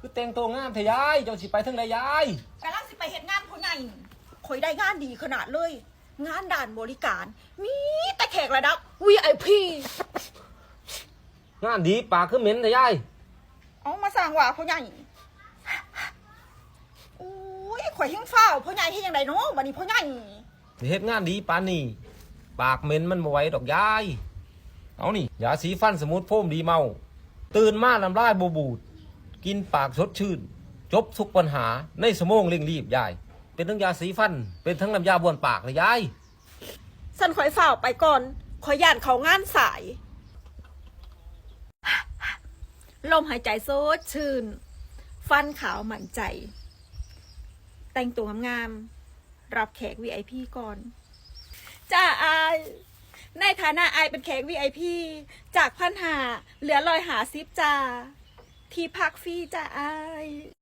คือแต่งตัวงามเถอะยาย เจ้าสิไปทางใดยาย กำลังสิไปเฮ็ดงานพ่อใหญ่คอยได้งานดีขนาดเลย งานด่านบริการ มีแต่แขกระดับ VIP งานดีปากคือเหม็นเถอะยาย เอามาสั่งว่าพ่อใหญ่โอ้ยข่อยหิ้งเฝ้าวพ่อใหญ่เฮ็ดยังไงเนาะบัดนี้พ่อใหญ่สิเฮ็ดงานดีปานนี้ปากเหม็นมันบ่ไหวดอกยาย เอานี่ยาสีฟันสมุดโฟมดีเมา ตื่นมาน้ำลายบบูด กินปากสดชื่น จบทุกปัญหาในสมองเร่งรีบยาย เป็นทั้งยาสีฟัน เป็นทั้งน้ำยาบ้วนปากเลยยาย สันข่อยฝ้าวไปก่อนข่อยย่านเขางานสาย ลมหายใจโซดชื่น ฟันขาวหมั่นใจ แต่งตัวงามๆรับแขก VIP ก่อน จ้าอาย ในฐานะอายเป็นแขก VIP จากพันหาเหลือลอยหาซิปจ้า ที่พักฟรีจ้าอาย